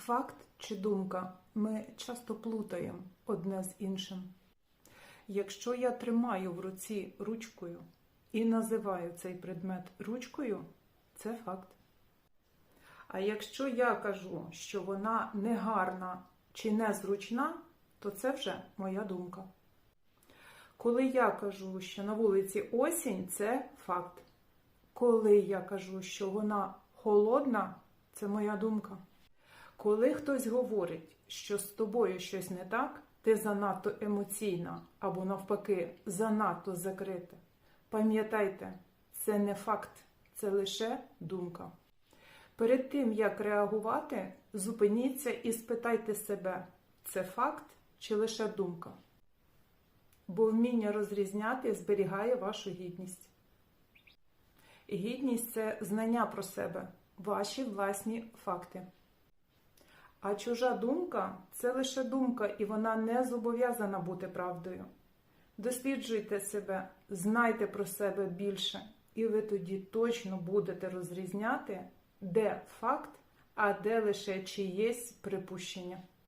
Факт чи думка ми часто плутаємо одне з іншим. Якщо я тримаю в руці ручкою і називаю цей предмет ручкою, це факт. А якщо я кажу, що вона негарна чи незручна, то це вже моя думка. Коли я кажу, що на вулиці осінь, це факт. Коли я кажу, що вона холодна, це моя думка. Коли хтось говорить, що з тобою щось не так, ти занадто емоційна або навпаки занадто закрита. Пам'ятайте, це не факт, це лише думка. Перед тим, як реагувати, зупиніться і спитайте себе, це факт чи лише думка? Бо вміння розрізняти зберігає вашу гідність. Гідність це знання про себе, ваші власні факти. А чужа думка це лише думка, і вона не зобов'язана бути правдою. Досліджуйте себе, знайте про себе більше, і ви тоді точно будете розрізняти, де факт, а де лише чиєсь припущення.